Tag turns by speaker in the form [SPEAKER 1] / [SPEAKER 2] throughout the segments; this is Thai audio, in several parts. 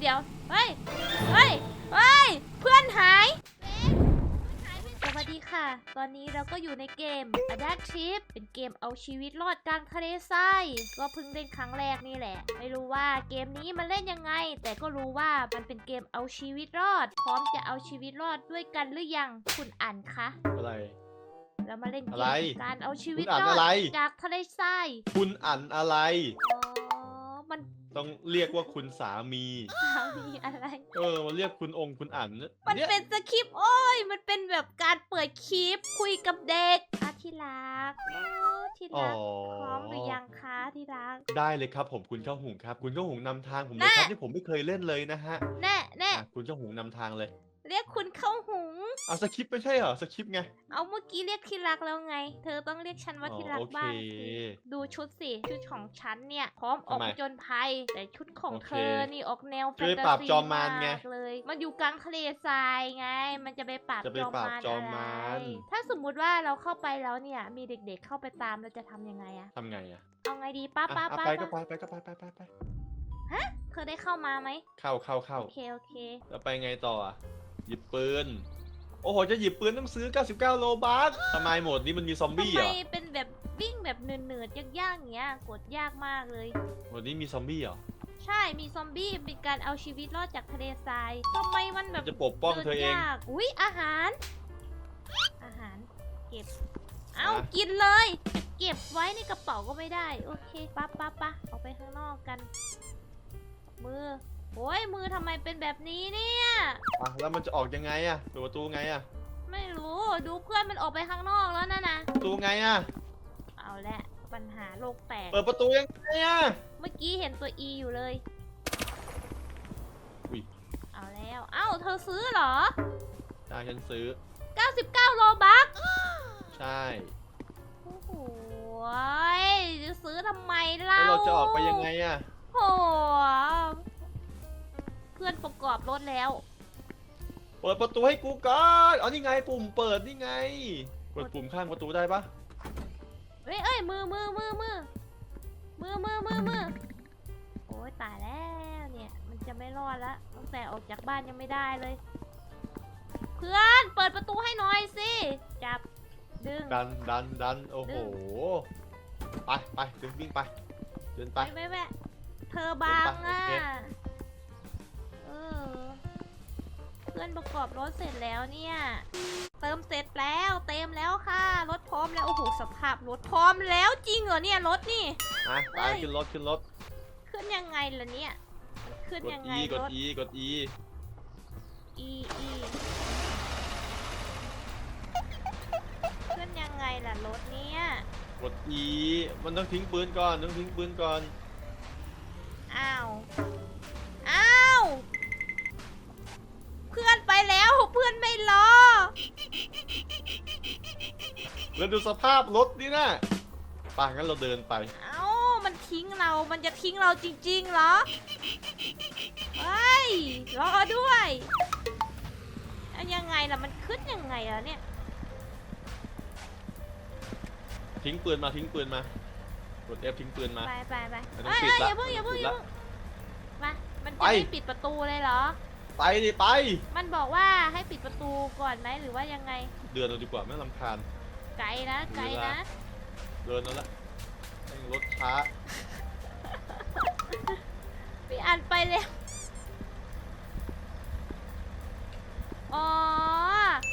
[SPEAKER 1] เดี๋ยว เฮ้ย เฮ้ย เฮ้ย เพื่อนหายสวัสดีค่ะ ตอนนี้เราก็อยู่ในเกม a d a c Trip เป็นเกมเอาชีวิตรอดกลางทะเลทราย ก็เพิ่งเล่นครั้งแรกนี่แหละ ไม่รู้ว่าเกมนี้มันเล่นยังไง แต่ก็รู้ว่ามันเป็นเกมเอาชีวิตรอด พร้อมจะเอาชีวิตรอดด้วยกันหรือยัง คุณอ่านคะ
[SPEAKER 2] อะไร
[SPEAKER 1] เรามาเล่นเก
[SPEAKER 2] อะไร
[SPEAKER 1] มการเอาชีวิต
[SPEAKER 2] คุณอ่าน
[SPEAKER 1] รอด
[SPEAKER 2] อะไร
[SPEAKER 1] จากทะเลทราย
[SPEAKER 2] คุณอันอะไร
[SPEAKER 1] อ๋อ มัน
[SPEAKER 2] ต้องเรียกว่าคุณสามี
[SPEAKER 1] สามีอะไร
[SPEAKER 2] เออมันเรียกคุณองค์คุณอัน
[SPEAKER 1] มัน
[SPEAKER 2] เนี่ย
[SPEAKER 1] เป็นสคริปต์โอ้ย มันเป็นแบบการเปิดคลิปคุยกับเด็กอาที่รักโอ้ที่
[SPEAKER 2] อ๋อ
[SPEAKER 1] รักพร้อมหรือยังคะที่รัก
[SPEAKER 2] ได้เลยครับผมคุณข้าวหุงครับ คุณข้าวหุงนำทางผมเลย
[SPEAKER 1] แน่
[SPEAKER 2] ครับที่ผมไม่เคยเล่นเลยนะฮะ
[SPEAKER 1] แน่แน่
[SPEAKER 2] อะคุณข้าวหุงนำทางเลย
[SPEAKER 1] เรียกคุณเข้าหุง
[SPEAKER 2] เอาสคริปต์ไม่ใช่เหรอสคริปต์ไง
[SPEAKER 1] เอาเมื่อกี้เรียกที่รักแล้วไง เธอต้องเรียกฉันว่า
[SPEAKER 2] อ๋อ
[SPEAKER 1] ที่รัก
[SPEAKER 2] โอเค
[SPEAKER 1] บ้างสิดูชุดสิชุดของฉันเนี่ย พร้อมออก
[SPEAKER 2] ทำไม
[SPEAKER 1] ผจญภัย แต่ชุดของ
[SPEAKER 2] โอเค
[SPEAKER 1] เธอนี่ออกแนวแฟ
[SPEAKER 2] ช่วย
[SPEAKER 1] นตา
[SPEAKER 2] ปราบ
[SPEAKER 1] ซี
[SPEAKER 2] จอมมารไง
[SPEAKER 1] มากเลย มันอยู่กลางทะเลทรายไง มันจะไปปราบ
[SPEAKER 2] จะไป
[SPEAKER 1] จอม
[SPEAKER 2] ปราบ
[SPEAKER 1] มาร
[SPEAKER 2] จอม
[SPEAKER 1] อะไร
[SPEAKER 2] มาร
[SPEAKER 1] ถ้าสมมุติว่าเราเข้าไปแล้วเนี่ย มีเด็ก ๆ เข้าไปตามเราจะทำยังไงอะ
[SPEAKER 2] ทำไงอะ
[SPEAKER 1] เอาไงดีป้า
[SPEAKER 2] อะ
[SPEAKER 1] ป้า
[SPEAKER 2] อะ
[SPEAKER 1] ป้า
[SPEAKER 2] ไปก็
[SPEAKER 1] ป้า
[SPEAKER 2] ไปไปก็ไปไปไปไป
[SPEAKER 1] เธอได้เข้ามาไหม
[SPEAKER 2] เข้าเข้าเข้า
[SPEAKER 1] โอเคโอเค
[SPEAKER 2] แล้วไปไงต่ออะหยิบปืน โอ้โห จะหยิบปืนต้องซื้อ 99 โลบัคทำไมโหมดนี้มันมีซอม
[SPEAKER 1] ทำ
[SPEAKER 2] บี้
[SPEAKER 1] ไม
[SPEAKER 2] เหรอ
[SPEAKER 1] เป็นแบบวิ่งแบบเนืดๆยากๆอย่างเงี้ยกดยากมากเลย
[SPEAKER 2] โหมดนี้มีซอมบี้เหรอ
[SPEAKER 1] ใช่มีซอมบี้เป็นการเอาชีวิตรอดจากทะเลทรายทำไมมันแบบ
[SPEAKER 2] จะปกป้องเธอเอง
[SPEAKER 1] ดินยากอุ้ยอาหาร อาหารเก็บ เอา
[SPEAKER 2] อะ
[SPEAKER 1] กินเลยเก็บไว้ในกระเป๋าก็ไม่ได้ โอเคปะปะปะออกไปข้างนอกกัน มือ โอ้ยมือทำไมเป็นแบบนี้เนี่ย
[SPEAKER 2] อะแล้วมันจะออกยังไงอะเปิดประตูไงอะ
[SPEAKER 1] ไม่รู้ดูเพื่อนมันออกไปข้างนอกแล้วนะนะ
[SPEAKER 2] ประตูไงอะ
[SPEAKER 1] เอาละปัญหาโลกแตก
[SPEAKER 2] เปิดประตูยังไงอะ
[SPEAKER 1] เมื่อกี้เห็นตัว E อยู่เลย
[SPEAKER 2] อุ้ย
[SPEAKER 1] เอาแล้ว เอ้าเธอซื้อเหรอ
[SPEAKER 2] ได้ฉันซื้อ
[SPEAKER 1] 99โลบัค
[SPEAKER 2] ใช่
[SPEAKER 1] โอ้โหยจะซื้อทำไมเล่า
[SPEAKER 2] แล้วเราจะออกไปยังไงอะ
[SPEAKER 1] โห เพื่อนประกอบรถแล้ว
[SPEAKER 2] เปิดประตูให้กูก่อนอ๋อนี่ไงปุ่มเปิดนี่ไงกดปุ่มข้างประตูได้ปะ
[SPEAKER 1] เอ้ยเอ้ยมือมือมือมือมือมือมือมือโอ้ยตายแล้วเนี่ย มันจะไม่รอดละตั้งแต่ออกจากบ้านยังไม่ได้เลย เพื่อนเปิดประตูให้หน่อยสิจับดึง
[SPEAKER 2] ดันดันดันโอ้โห
[SPEAKER 1] ดึง
[SPEAKER 2] ไปไปเดินวิ่งไปเดินไป
[SPEAKER 1] ไปไม่แม่เธอบางอะ
[SPEAKER 2] เพื่
[SPEAKER 1] อนประกอบรถเสร็จแล้วเนี่ย เติมเสร็จแล้วเต็มแล้วค่ะ รถพร้อมแล้ว โอ้โหสภาพรถพร้อมแล้วจริงเหรอเนี่ยรถนี่
[SPEAKER 2] มาไป
[SPEAKER 1] เฮ้ย
[SPEAKER 2] ขึ้นรถขึ้นรถ
[SPEAKER 1] ขึ้นยังไงล่ะเนี่ยมันขึ้น
[SPEAKER 2] กด
[SPEAKER 1] ยังไง
[SPEAKER 2] E ก
[SPEAKER 1] ร
[SPEAKER 2] ด
[SPEAKER 1] ถ
[SPEAKER 2] E กด E
[SPEAKER 1] E E ขึ้นยังไงล่ะรถเนี่ย
[SPEAKER 2] กด E มันต้องทิ้งปืนก่อนต้องทิ้งปืนก่อน
[SPEAKER 1] อ้าว อนไปแล้วเพื่อนไม่รอ
[SPEAKER 2] แล้วดูสภาพรถนี่นะป่างั้นเราเดินไป
[SPEAKER 1] เอ้า มันทิ้งเรา มันจะทิ้งเราจริงๆเหรอเฮ้ยรอด้วยเอายังไงล่ะ มันขึ้นยังไงล่ะเนี่ย
[SPEAKER 2] ทิ้งปืนมาทิ้งปืนมากด F ทิ้งปืนมา
[SPEAKER 1] ไปไปไป
[SPEAKER 2] ไม่ต้อ
[SPEAKER 1] เอ้
[SPEAKER 2] ง
[SPEAKER 1] ย
[SPEAKER 2] ปิด
[SPEAKER 1] เอ้ยอย่า
[SPEAKER 2] ละ
[SPEAKER 1] เพิ่งอย่าเพิ่งอย่า
[SPEAKER 2] ปิดละ
[SPEAKER 1] เพิ่งมา มันจะ
[SPEAKER 2] ไป
[SPEAKER 1] ไม่ปิดประตูเลยเหรอ
[SPEAKER 2] ไปดิไป
[SPEAKER 1] มันบอกว่าให้ปิดประตูก่อนไหมหรือว่ายังไง
[SPEAKER 2] เดินเราดีกว่าไม่ลำคาญ
[SPEAKER 1] ไกลนะไกลนะ
[SPEAKER 2] เดินแล้วละแม่งรถช้า
[SPEAKER 1] พี่อันไปเร็วอ๋อ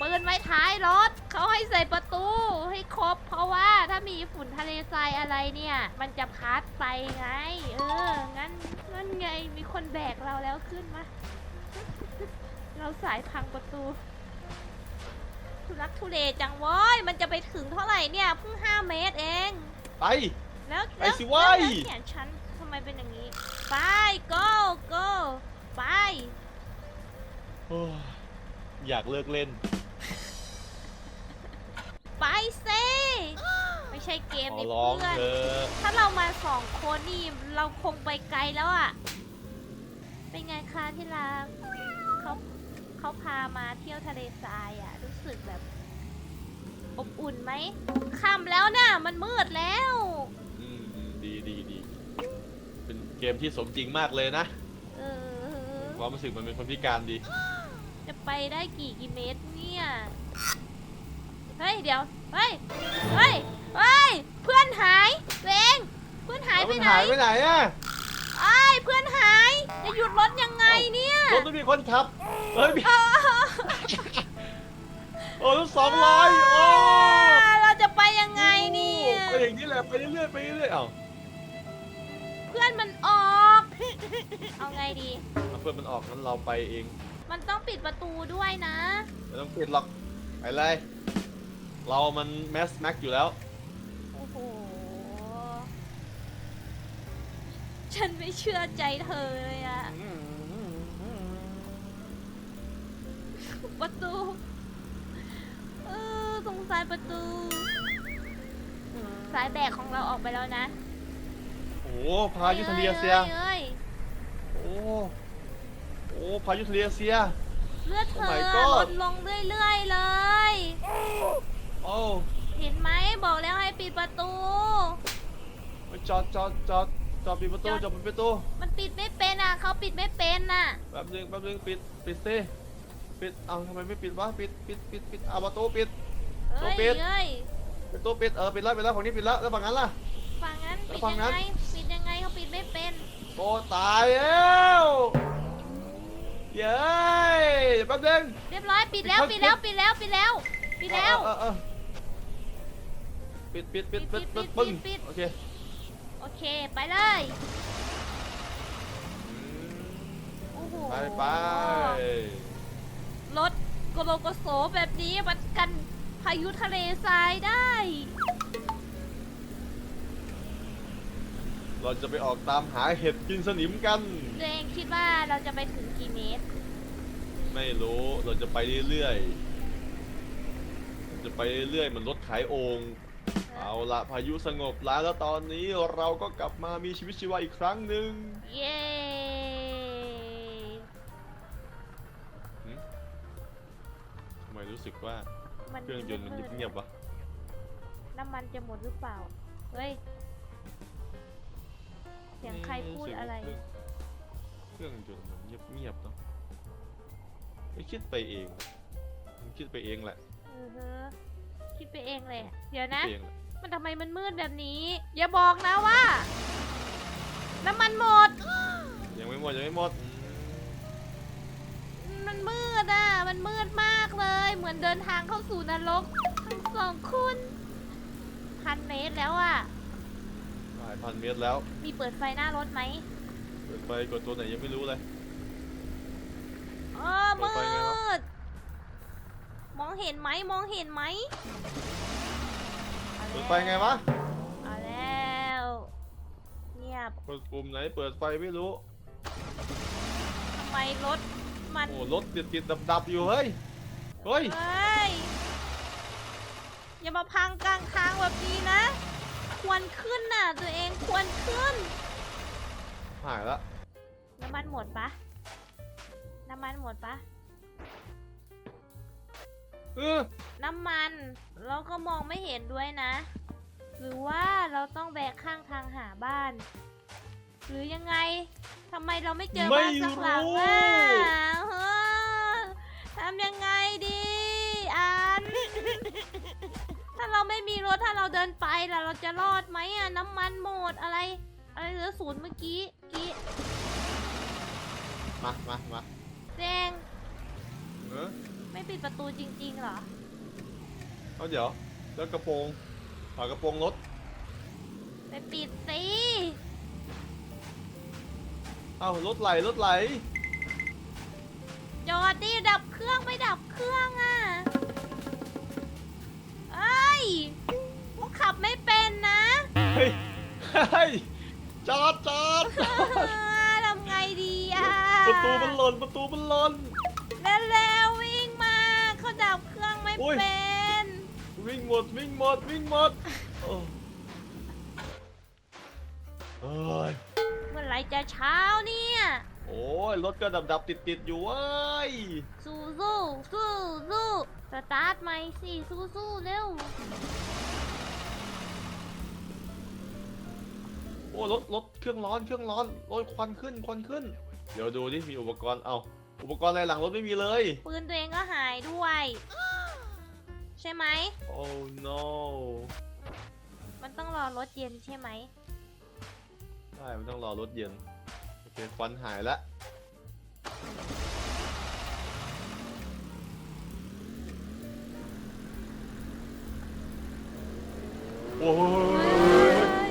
[SPEAKER 1] ปืนไว้ท้ายรถ เขาให้ใส่ประตูให้ครบ เพราะว่าถ้ามีฝุ่นทะเลทรายอะไรเนี่ย มันจะพัดไปไง เออ งั้นนั่นไงมีคนแบกเราแล้วขึ้นมา เราสายพังประตู ทุลักทุเลจังเว้ยมันจะไปถึงเท่าไหร่เนี่ยเพิ่ง5เมตรเอง
[SPEAKER 2] ไป
[SPEAKER 1] แล้ว
[SPEAKER 2] ไป
[SPEAKER 1] แล้ว
[SPEAKER 2] สิเว้
[SPEAKER 1] แล้ว
[SPEAKER 2] ย
[SPEAKER 1] แล้วแขนฉันทำไมเป็นอย่างนี้ ไป go go ไป
[SPEAKER 2] โอ้ยอยากเลิกเล่น
[SPEAKER 1] ไปเซไม่ใช่เกม
[SPEAKER 2] ขอ
[SPEAKER 1] นี่
[SPEAKER 2] ร้อง
[SPEAKER 1] เพื่อน
[SPEAKER 2] เธอะ
[SPEAKER 1] ถ้าเรามาสองคนนี่เราคงไปไกลแล้วอะ่ะ เป็นไงคะที่รักเขา เขาพามาเที่ยวทะเลทรายอะ่ะ รู้สึกแบบ อบอุ่นไหมค่ำแล้วน่ะ มันมืดแล้ว
[SPEAKER 2] อืมอืมดีดีดี เป็นเกมที่สมจริงมากเลยนะ
[SPEAKER 1] เออ
[SPEAKER 2] ความรู้สึกมันเป็นคนพิการดี
[SPEAKER 1] จะไปได้กี่กิเมตรเนี่ย เฮ้ย เดี๋ยว เฮ้ย เฮ้ย เฮ้ย เพื่อนหายตัวเอง เพื่อนหาย
[SPEAKER 2] แล้ว
[SPEAKER 1] ไป
[SPEAKER 2] มัน
[SPEAKER 1] ไหน
[SPEAKER 2] หายไปไหนอะ
[SPEAKER 1] ไอ้ย เพื่อนหาย จะหยุดรถยังไงเนี่ย
[SPEAKER 2] รถไม่มีคนขับเฮ้ยมี
[SPEAKER 1] เออ
[SPEAKER 2] โอ้รถสองร้อยโอ้
[SPEAKER 1] เราจะไปยังไงเนี่ย
[SPEAKER 2] ก็อย่างนี้แหละไปเรื่อยๆไปเรื่อยๆเอ้า
[SPEAKER 1] เพื่อนมันออก เอาไงดี
[SPEAKER 2] เอาเพื่อนมันออกงั้นเราไปเอง
[SPEAKER 1] มันต้องปิดประตูด้วยนะ
[SPEAKER 2] ไม่ต้องปิดหรอกไปเลยเรามันแมสแม็กอยู่แล้ว
[SPEAKER 1] โอ้โห ฉันไม่เชื่อใจเธอเลยอะประตู เออสงสารประตู สายแบกของเราออกไปแล้วนะ
[SPEAKER 2] โอ้โหพายุทะเลเซีย
[SPEAKER 1] เอ้ย
[SPEAKER 2] โอ้โอ้พายุทะเลเซีย
[SPEAKER 1] เลือดเธ
[SPEAKER 2] Oh
[SPEAKER 1] อ
[SPEAKER 2] my god
[SPEAKER 1] ลดลงเรื่อยๆเลย
[SPEAKER 2] โอ้
[SPEAKER 1] เห็นไหมบอกแล้วให้ปิดประตู
[SPEAKER 2] จอดจอดจอด จอดปิดประตู
[SPEAKER 1] จอด
[SPEAKER 2] จอดปิดประตู
[SPEAKER 1] มันปิดไม่เป็นอะเขาปิดไม่เป็นน่ะ
[SPEAKER 2] แป๊บนึงแป๊บนึงปิดปิดสิปิดเอาทำไมไม่ปิดวะปิดปิดปิดปิดเอาประตูปิด
[SPEAKER 1] เอ้ย
[SPEAKER 2] ตัวปิด
[SPEAKER 1] เอ้ย
[SPEAKER 2] ประตูปิดเออปิดแล้วปิดแล้วฝั่งนี้ปิดแล้วแล้วฝั่งนั้นล่ะ
[SPEAKER 1] ฝั่งนั้น
[SPEAKER 2] แล้ว
[SPEAKER 1] ปิด
[SPEAKER 2] ฝั่ง
[SPEAKER 1] ยัง
[SPEAKER 2] นั้น
[SPEAKER 1] ไงปิดยังไงเขาปิดไม่เป็น
[SPEAKER 2] โอ้ตายแล้วเย้ยแป๊บนึง
[SPEAKER 1] เรียบร้อยปิดแล้ว
[SPEAKER 2] ปิ
[SPEAKER 1] ปิ
[SPEAKER 2] ด
[SPEAKER 1] ด
[SPEAKER 2] เขา
[SPEAKER 1] แล้วปิดแล้วปิดแล้วปิดแล้ว
[SPEAKER 2] เออเออเออปิดปิดปิดปิด
[SPEAKER 1] ปิ
[SPEAKER 2] ปิ
[SPEAKER 1] ด
[SPEAKER 2] ด
[SPEAKER 1] ปิ
[SPEAKER 2] ปึ้
[SPEAKER 1] ด
[SPEAKER 2] ง
[SPEAKER 1] ปิด
[SPEAKER 2] โอเค
[SPEAKER 1] โอ เค ไปเลย โอ้โห
[SPEAKER 2] ไปไป
[SPEAKER 1] รถโกโลโกโสแบบนี้มันกันพายุทะเลทรายได้
[SPEAKER 2] เราจะไปออกตามหาเห็ดกินสนิมกัน
[SPEAKER 1] ตัวเองคิดว่าเราจะไปถึงกี่เมตร
[SPEAKER 2] ไม่รู้เราจะไปเรื่อยๆเราจะไปเรื่อยๆเหมือนรถขายโอง เอาละพายุสงบแล้วแล้วตอนนี้เราก็กลับมามีชีวิตชีวาอีกครั้งหนึ่ง
[SPEAKER 1] เย้
[SPEAKER 2] หึทำไมรู้สึกว่า
[SPEAKER 1] มัน
[SPEAKER 2] เครื่องยนต์มันเงียบๆวะ
[SPEAKER 1] น้ำมันจะหมดหรือเปล่า เฮ้ย เสียงใครพูดอะไร
[SPEAKER 2] เครื่องเครื่องยนต์มันเงียบๆเนาะไม่คิดไปเองมันคิดไปเองแหละ
[SPEAKER 1] เออเฮอคิดไปเองเลย เดี๋ยวนะ
[SPEAKER 2] เองแหละ
[SPEAKER 1] มันทำไมมันมืดแบบนี้ อย่าบอกนะว่า น้ำมันหมด
[SPEAKER 2] ยังไม่หมดยังไม่หมดอืม
[SPEAKER 1] มันมืดอะ มันมืดมากเลย เหมือนเดินทางเข้าสู่นรกทั้งสองคุณพันเมตรแล้วอะ
[SPEAKER 2] หลายพันเมตรแล้ว
[SPEAKER 1] มีเปิดไฟหน้ารถไหม
[SPEAKER 2] เปิดไฟกดตัวไหนยังไม่รู้เลย
[SPEAKER 1] อ๋อ
[SPEAKER 2] เปิ
[SPEAKER 1] มื
[SPEAKER 2] ดไฟไงวะ
[SPEAKER 1] ดมองเห็นไหมมองเห็นไหมอา
[SPEAKER 2] เปิ
[SPEAKER 1] แล้ว
[SPEAKER 2] ดไฟไงวะ
[SPEAKER 1] เอาแล้วเงียบ
[SPEAKER 2] กดปุ่มไหนเปิดไฟไม่รู้
[SPEAKER 1] ทำไมรถมัน
[SPEAKER 2] โอ้รถติดติดดับดับๆอยู่เฮ้ย เฮ้ย
[SPEAKER 1] เฮ้ย อย่ามาพังกลางทางแบบนี้นะ ควรขึ้นน่ะ ตัวเองควรขึ้น
[SPEAKER 2] หายละ
[SPEAKER 1] น้ำมันหมดปะน้ำมันหมดปะ
[SPEAKER 2] เออ
[SPEAKER 1] น้ำมัน เราก็มองไม่เห็นด้วยนะ หรือว่าเราต้องแบกข้างทางหาบ้าน หรือยังไงทำไมเราไม่เจอ
[SPEAKER 2] ไม่
[SPEAKER 1] บ้านสักหลัง
[SPEAKER 2] รู้
[SPEAKER 1] อะเฮ้อทำยังไงดีอัน ถ้าเราไม่มีรถถ้าเราเดินไปล่ะเราจะรอดไหมอะน้ำมันหมดอะไร อะไรเหลือศูนย์เมื่อกี้กี้
[SPEAKER 2] มามามา
[SPEAKER 1] แดง
[SPEAKER 2] เออ
[SPEAKER 1] ไม่ ปิดประตูจริงๆเหรอ
[SPEAKER 2] เอาเดี๋ยว แล้วกระโปรงฝากระโปรงรถ
[SPEAKER 1] ไปปิดสิ
[SPEAKER 2] เอ้ารถไหลรถไหล
[SPEAKER 1] จอดดิดับเครื่องไม่ดับเครื่องอะเอ้ยพวกขับไม่เป็นนะ
[SPEAKER 2] เฮ้ยเฮ้ยจอดจอดจอด
[SPEAKER 1] ทำไงดีอะ
[SPEAKER 2] ประตูมันหล่นประตูมันหล่น
[SPEAKER 1] เร็วๆวิ่งมาเขา ดับเครื่องไม่
[SPEAKER 2] โอ้ย
[SPEAKER 1] เป็น
[SPEAKER 2] วิ่งหมดวิ่งหมดวิ่งหมดโอ้เอ้ย
[SPEAKER 1] เมื่อไหรจะเช้าเนี่ย
[SPEAKER 2] โอ้ยรถก็ดับดับติดติดๆอยู่เว้ย
[SPEAKER 1] สู้สู้สู้สู้สตาร์ทใหม่สิสู้สู้เร็ว
[SPEAKER 2] โอ้รถรถเครื่องร้อนเครื่องร้อนรถควันขึ้นควันขึ้น เดี๋ยวดูดิมีอุปกรณ์เอา อุปกรณ์อะไรหลังรถไม่มีเลย
[SPEAKER 1] ปืนตัวเองก็หายด้วย ใช่ไหม
[SPEAKER 2] โอ้ no
[SPEAKER 1] มันต้องรอรถเย็นใช่ไหม
[SPEAKER 2] ใช่มันต้องรอรถเย็นโอเคควันหายแล้วโอ้
[SPEAKER 1] เฮ้
[SPEAKER 2] ย
[SPEAKER 1] ย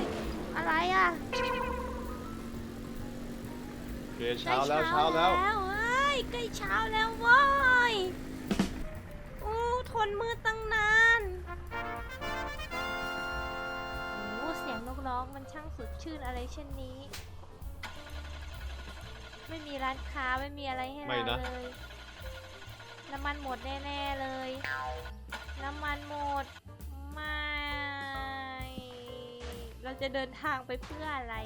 [SPEAKER 1] อะไรอะ
[SPEAKER 2] โอเคเช้าแล้วเช้าแล้ว
[SPEAKER 1] เฮ้ย ใกล้เช้าแล้วเว้ยอู้ทนมืดตั้งนานโอ้เสียงนกร้องมันช่างสดชื่นอะไรเช่นนี้ ไม่มีร้านค้าไม่มีอะไรให้
[SPEAKER 2] ไม่
[SPEAKER 1] เรา
[SPEAKER 2] นะ
[SPEAKER 1] เลย น้ำมันหมดแน่ๆเลย น้ำมันหมด ไม่ เราจะเดินทางไปเพื่ออะไร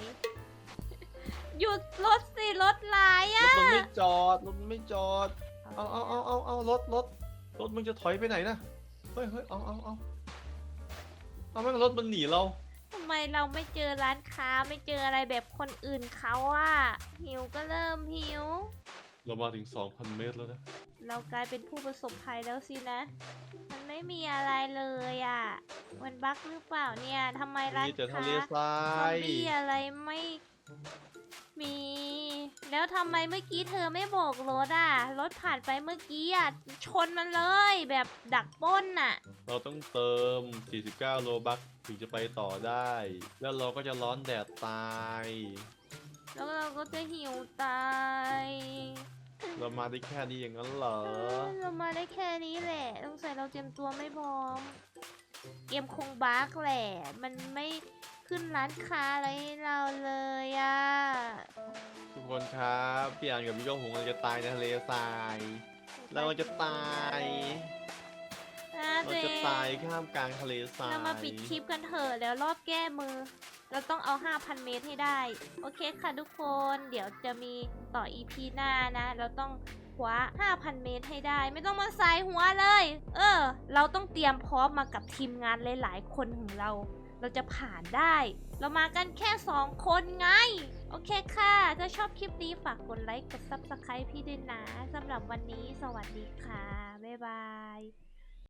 [SPEAKER 1] หยุดรถสิรถหลาย
[SPEAKER 2] ร
[SPEAKER 1] อะ
[SPEAKER 2] ถมันไม่จอดรถมันไม่จอด เอาเอาเอาเอาเอารถรถรถมึงจะถอยไปไหนนะเฮ้ยเฮ้ยเอาเอาเอาเอาไม่งั้นรถมันหนีเรา
[SPEAKER 1] ทำไมเราไม่เจอร้านค้าไม่เจออะไรแบบคนอื่นเขาอะหิวก็เริ่มหิว
[SPEAKER 2] เรามาถึง 2,000 เมตรแล้วนะ
[SPEAKER 1] เรากลายเป็นผู้ประสบภัยแล้วสินะ มันไม่มีอะไรเลยอะมันบั๊กหรือเปล่าเนี่ยทำไมร้าน
[SPEAKER 2] มีแต่ทะ
[SPEAKER 1] ค้า
[SPEAKER 2] เลทรา
[SPEAKER 1] ซอม
[SPEAKER 2] ย
[SPEAKER 1] บี้อะไรไม่มี แล้วทำไมเมื่อกี้เธอไม่โบอกรถอะ รถผ่านไปเมื่อกี้อะ ชนมันเลยแบบดักปล้นน่ะ
[SPEAKER 2] เราต้องเติม 49 โลบัคถึงจะไปต่อได้ แล้วเราก็จะร้อนแดดตาย
[SPEAKER 1] แล้วเราก็จะหิวตาย
[SPEAKER 2] เรามาได้แค่นี้อย่างนั้นเหรอ
[SPEAKER 1] เออเรามาได้แค่นี้แหละต้องใส่เราเตรียมตัวไม่พร้อม เกมคงบั๊กแหละ มันไม่ขึ้นร้านค้าอะไรให้เราเลยอะ
[SPEAKER 2] ทุกคนครับพี่อ่านกับพี่โก้หงเราจะตายในทะเลทราย เราจะตาย
[SPEAKER 1] อะ
[SPEAKER 2] เรา
[SPEAKER 1] ตัว
[SPEAKER 2] จะ
[SPEAKER 1] เอง
[SPEAKER 2] ตายข้ามกลางทะเลทราย
[SPEAKER 1] เรามาปิดคลิปกันเถอะแล้วรอบแก้มือ เราต้องเอา 5,000 เมตรให้ได้ โอเคค่ะทุกคน เดี๋ยวจะมีต่อ EP หน้านะ เราต้องคว้า5,000 เมตรให้ได้ ไม่ต้องมาใส่หัวเลย เออ เราต้องเตรียมพร้อมมากับทีมงานหลาย ๆ คนของเรา เราจะผ่านได้ เรามากันแค่ 2 คนไง โอเคค่ะ ถ้าชอบคลิปนี้ฝากกดไลค์ กด Subscribe พี่ด้วยนะสำหรับวันนี้สวัสดีค่ะ บ๊ายบาย